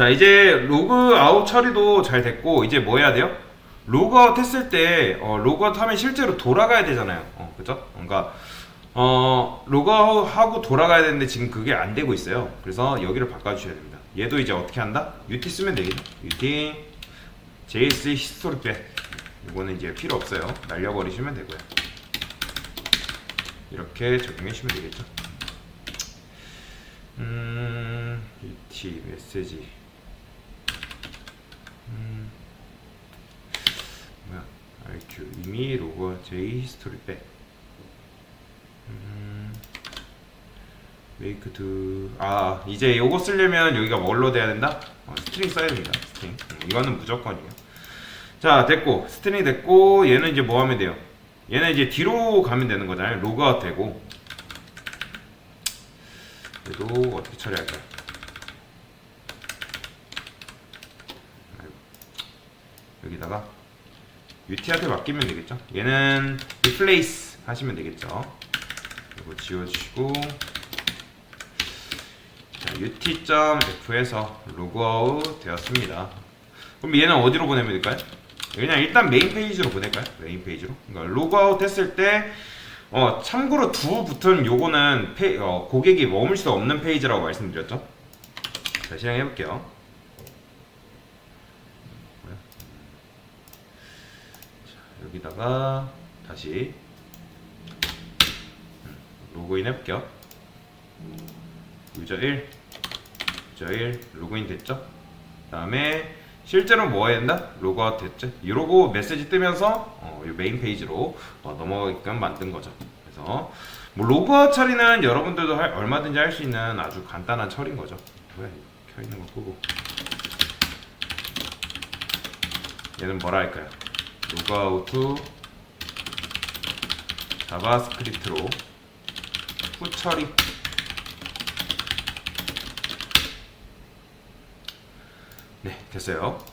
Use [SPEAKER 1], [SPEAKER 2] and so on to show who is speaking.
[SPEAKER 1] 자 이제 로그 아웃 처리도 잘 됐고 이제 뭐 해야 돼요? 로그아웃 했을 때 어, 로그아웃 하면 실제로 돌아가야 되잖아요. 어, 그죠? 그러니까 어, 로그아웃 하고 돌아가야 되는데 지금 그게 안 되고 있어요. 그래서 여기를 바꿔주셔야 됩니다. 얘도 이제 어떻게 한다? UT 쓰면 되겠죠 UT JS 히스토리 백 이거는 이제 필요 없어요. 날려버리시면 되고요. 이렇게 적용해 주시면 되겠죠? 음, UT 메시지 음, 뭐야 RQ 이미 로고 J 히스토리 백 음, 메이크 두 아 이제 요거 쓰려면 여기가 뭘로 돼야 된다? 어, 스트링 써야 됩니다 스트링. 음, 이거는 무조건이에요. 자 됐고 스트링 됐고 얘는 이제 뭐 하면 돼요? 얘는 이제 뒤로 가면 되는 거잖아요. 로그아웃 되고. 얘도 어떻게 처리할까요? 여기다가 UT한테 맡기면 되겠죠? 얘는 replace 하시면 되겠죠? 이거 지워주시고 자, ut.f에서 로그아웃 되었습니다. 그럼 얘는 어디로 보내면 될까요? 그냥 일단 메인 페이지로 보낼까요? 메인 페이지로. 그러니까 로그아웃 했을 때 어, 참고로 두 붙은 요거는 페, 어, 고객이 머물 수 없는 페이지라고 말씀드렸죠. 자, 실행해 볼게요. 여기다가 다시 음, 로그인 해볼게요. 유저 1, 유저 1 로그인 됐죠? 다음에 실제로 뭐 해야 된다? 로그아웃 됐죠? 이러고 메시지 뜨면서 어, 이 메인 페이지로 어, 넘어가게끔 만든 거죠. 그래서 뭐 로그아웃 처리는 여러분들도 할- 얼마든지 할 수 있는 아주 간단한 처리인 거죠. 뭐야 이거 켜 있는 거 끄고 얘는 뭐라 할까요? 로그아웃 자바스크립트로 후 처리. 네 됐어요